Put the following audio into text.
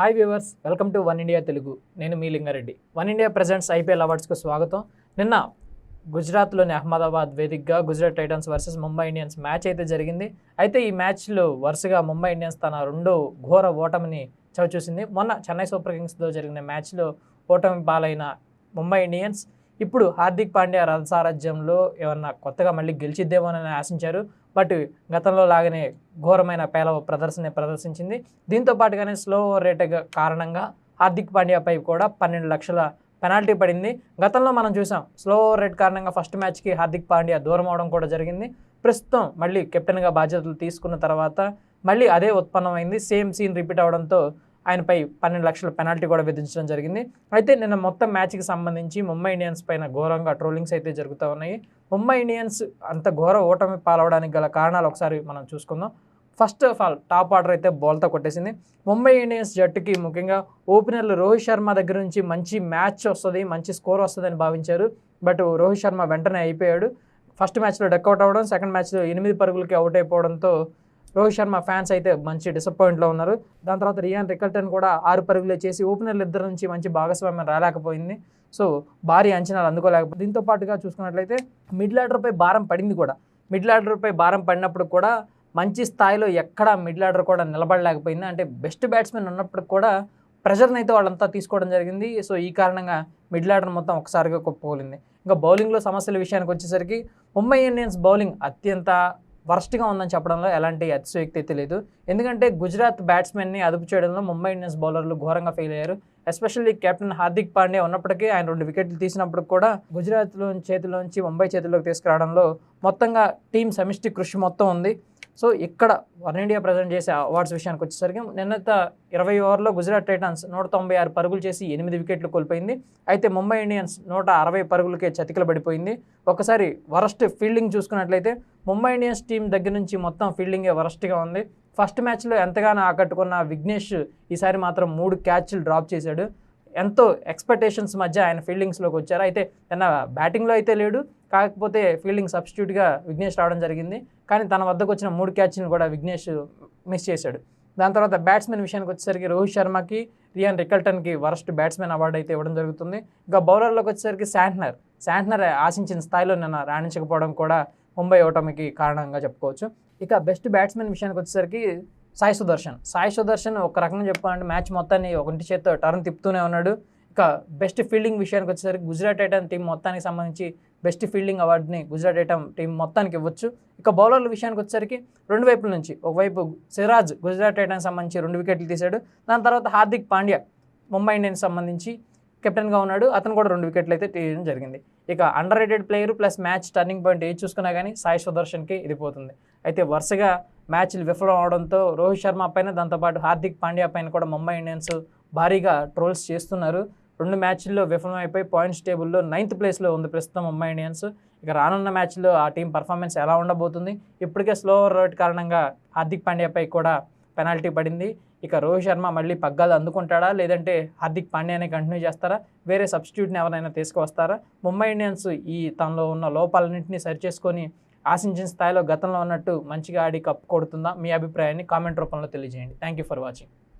Hi viewers welcome to One India Telugu నేను మీ Lingareddy. One India presents IPL అవార్డ్స్కు స్వాగతం. నిన్న గుజరాత్లోని అహ్మదాబాద్ వేదికగా Gujarat Titans versus Mumbai Indians match అయితే జరిగింది. అయితే ఈ మ్యాచ్లో వరుసగా ముంబై ఇండియన్స్ తన రెండో ఘోర ఓటమిని చవిచూసింది. మొన్న చెన్నై సూపర్ కింగ్స్తో జరిగిన మ్యాచ్లో ఓటమి పాలైన ముంబై ఇండియన్స్ ఇప్పుడు హార్దిక్ పాండ్యా రథసారథ్యంలో ఏమన్నా కొత్తగా మళ్ళీ గెలిచిద్దేమోనని ఆశించారు. బట్ గతంలో లాగానే ఘోరమైన పేలవ ప్రదర్శన ప్రదర్శించింది. దీంతో పాటుగానే స్లో రేట్ కారణంగా హార్దిక్ పాండ్యాపై కూడా పన్నెండు లక్షల పెనాల్టీ పడింది. గతంలో మనం చూసాం స్లో రేట్ కారణంగా ఫస్ట్ మ్యాచ్కి హార్దిక్ పాండ్యా దూరం అవడం కూడా జరిగింది. ప్రస్తుతం మళ్ళీ కెప్టెన్గా బాధ్యతలు తీసుకున్న తర్వాత మళ్ళీ అదే ఉత్పన్నమైంది. సేమ్ సీన్ రిపీట్ అవడంతో ఆయనపై పన్నెండు లక్షల పెనాల్టీ కూడా విధించడం జరిగింది. అయితే నిన్న మొత్తం మ్యాచ్కి సంబంధించి ముంబై ఇండియన్స్ పైన ఘోరంగా ట్రోలింగ్స్ అయితే జరుగుతూ ఉన్నాయి. ముంబై ఇండియన్స్ అంత ఘోర ఓటమి పాలవడానికి గల కారణాలు ఒకసారి మనం చూసుకుందాం. First of all top order అయితే బాల్తో కొట్టేసింది. ముంబై ఇండియన్స్ జట్టుకి ముఖ్యంగా ఓపెనర్లు రోహిత్ శర్మ దగ్గర నుంచి మంచి మ్యాచ్ వస్తుంది మంచి స్కోర్ వస్తుందని భావించారు. బట్ రోహిత్ శర్మ వెంటనే అయిపోయాడు. ఫస్ట్ మ్యాచ్లో డక్అవుట్ అవ్వడం సెకండ్ మ్యాచ్లో ఎనిమిది పరుగులకి అవుట్ అయిపోవడంతో రోహిత్ శర్మ ఫ్యాన్స్ అయితే మంచి డిసప్పాయింట్లో ఉన్నారు. దాని తర్వాత రియాన్ రికల్టన్ కూడా ఆరు పరుగులే చేసి ఓపెనర్లు ఇద్దరు నుంచి మంచి భాగస్వామ్యం రాలేకపోయింది. సో భారీ అంచనాలు అందుకోలేకపోయింది. దీంతో పాటుగా చూసుకున్నట్లయితే మిడ్ ఆర్డర్పై భారం పడింది కూడా. మిడ్ ఆర్డర్పై భారం పడినప్పుడు కూడా మంచి స్థాయిలో ఎక్కడ మిడ్ ఆర్డర్ కూడా నిలబడలేకపోయింది. అంటే బెస్ట్ బ్యాట్స్మెన్ ఉన్నప్పుడు కూడా ప్రెషర్ని అయితే వాళ్ళంతా తీసుకోవడం జరిగింది. సో ఈ కారణంగా మిడ్ ఆర్డర్ మొత్తం ఒకసారిగా కుప్పకూలింది. ఇంకా బౌలింగ్లో సమస్యల విషయానికి వచ్చేసరికి ముంబై ఇండియన్స్ బౌలింగ్ అత్యంత వర్స్ట్గా ఉందని చెప్పడంలో ఎలాంటి అతిశయోక్తి అయితే లేదు. ఎందుకంటే గుజరాత్ బ్యాట్స్మెన్ని అదుపు చేయడంలో ముంబై ఇండియన్స్ బౌలర్లు ఘోరంగా ఫెయిల్ అయ్యారు. ఎస్పెషల్లీ కెప్టెన్ హార్దిక్ పాండే ఉన్నప్పటికీ ఆయన రెండు వికెట్లు తీసినప్పుడు కూడా గుజరాత్లో చేతిలోంచి ముంబై చేతిలోకి తీసుకురావడంలో మొత్తంగా టీం సమిష్టి కృషి మొత్తం ఉంది. సో ఇక్కడ వన్ ఇండియా ప్రజెంట్ చేసే అవార్డ్స్ విషయానికి వచ్చేసరికి నిన్నత ఇరవై ఓవర్లో గుజరాత్ టైటన్స్ నూట తొంభై ఆరు పరుగులు చేసి ఎనిమిది వికెట్లు కోల్పోయింది. అయితే ముంబై ఇండియన్స్ నూట అరవై పరుగులకే చతికిల పడిపోయింది ఒకసారి వరస్ట్ ఫీల్డింగ్ చూసుకున్నట్లయితే ముంబై ఇండియన్స్ టీం దగ్గర నుంచి మొత్తం ఫీల్డింగే వరస్ట్గా ఉంది. ఫస్ట్ మ్యాచ్లో ఎంతగానో ఆకట్టుకున్న విఘ్నేష్ ఈసారి మాత్రం మూడు క్యాచ్లు డ్రాప్ చేశాడు. ఎంతో ఎక్స్పెక్టేషన్స్ మధ్య ఆయన ఫీల్డింగ్స్లోకి వచ్చారు. అయితే తన బ్యాటింగ్లో అయితే లేడు. కాకపోతే ఫీల్డింగ్ సబ్స్టిట్యూట్గా విఘ్నేష్ రావడం జరిగింది. కానీ తన వద్దకు వచ్చిన మూడు క్యాచ్ని కూడా విఘ్నేష్ మిస్ చేశాడు. దాని తర్వాత బ్యాట్స్మెన్ విషయానికి వచ్చేసరికి రోహిత్ శర్మకి రియాన్ రికల్టన్కి వరస్ట్ బ్యాట్స్మెన్ అవార్డు అయితే ఇవ్వడం జరుగుతుంది. ఇంకా బౌలర్లోకి వచ్చేసరికి శాంట్నర్. శాంట్నర్ ఆశించిన స్థాయిలో నిన్న రాణించకపోవడం కూడా ముంబై ఓటమికి కారణంగా చెప్పుకోవచ్చు. ఇక బెస్ట్ బ్యాట్స్మెన్ విషయానికి వచ్చేసరికి సాయి సుదర్శన్. సాయి సుదర్శన్ ఒక రకంగా చెప్పాలంటే మ్యాచ్ మొత్తాన్ని ఒకటి చేత్తో టర్న్ తిప్పుతూనే ఉన్నాడు. ఇక బెస్ట్ ఫీల్డింగ్ విషయానికి వచ్చేసరికి గుజరాత్ టైటన్ టీం మొత్తానికి సంబంధించి బెస్ట్ ఫీల్డింగ్ అవార్డుని గుజరాత్ టైటన్ టీం మొత్తానికి ఇవ్వచ్చు. ఇక బౌలర్ల విషయానికి వచ్చేసరికి రెండు వైపుల నుంచి ఒకవైపు సిరాజ్ గుజరాత్ టైటన్ సంబంధించి రెండు వికెట్లు తీశాడు. దాని తర్వాత హార్దిక్ పాండ్యా ముంబై ఇండియన్స్ సంబంధించి కెప్టెన్గా ఉన్నాడు. అతను కూడా రెండు వికెట్లు అయితే తీయడం జరిగింది. ఇక underrated player plus match turning point ఏది చూసుకున్నా కానీ సాయి సుదర్శన్కి ఇది పోతుంది. అయితే వరుసగా మ్యాచ్లు విఫలం అవడంతో రోహిత్ శర్మ పైన దాంతోపాటు హార్దిక్ పాండ్యా పైన కూడా ముంబై ఇండియన్స్ భారీగా ట్రోల్స్ చేస్తున్నారు. రెండు మ్యాచ్ల్లో విఫలమైపోయి పాయింట్స్ టేబుల్లో నైన్త్ ప్లేస్లో ఉంది ప్రస్తుతం ముంబై ఇండియన్స్. ఇక రానున్న మ్యాచ్లో ఆ టీం పర్ఫార్మెన్స్ ఎలా ఉండబోతుంది? ఇప్పటికే స్లో రేట్ కారణంగా హార్దిక్ పాండ్యాపై కూడా పెనాల్టీ పడింది. ఇక రోహిత్ శర్మ మళ్ళీ పగ్గాలు అందుకుంటాడా? లేదంటే హార్దిక్ పాండ్యానే కంటిన్యూ చేస్తారా? వేరే సబ్స్టిట్యూట్ని ఎవరైనా తీసుకువస్తారా? ముంబై ఇండియన్స్ ఈ తనలో ఉన్న లోపాలన్నింటినీ సరిచేసుకొని ఆశించిన స్థాయిలో గతంలో ఉన్నట్టు మంచిగా ఆడి కప్పు కొడుతుందా? మీ అభిప్రాయాన్ని కామెంట్ రూపంలో తెలియజేయండి. Thank you for watching.